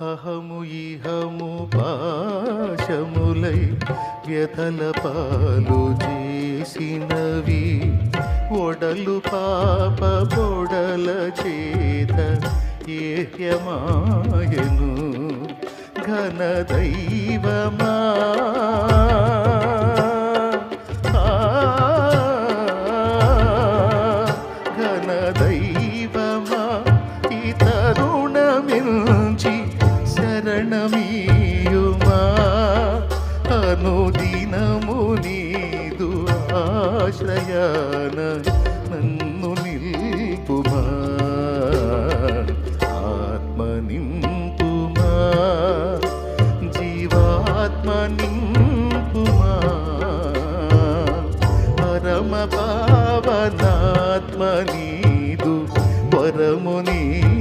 అహము ఇహము పాశములై వ్యతల పాలు చేసినవి. ఒడలు పాప పొడల చేత ఏహ్యమాయను ఘన దైవమా. ఘన దైవమా. ఇతరుణమించి దర్శనమీయుమా అనుదినము నీదు ఆశ్రయాన నన్ను నిల్పుమా? ఆత్మ నింపుమా? జీవాత్మ నింపుమా? పరమ పావనాత్మ నీదు వరము నీదు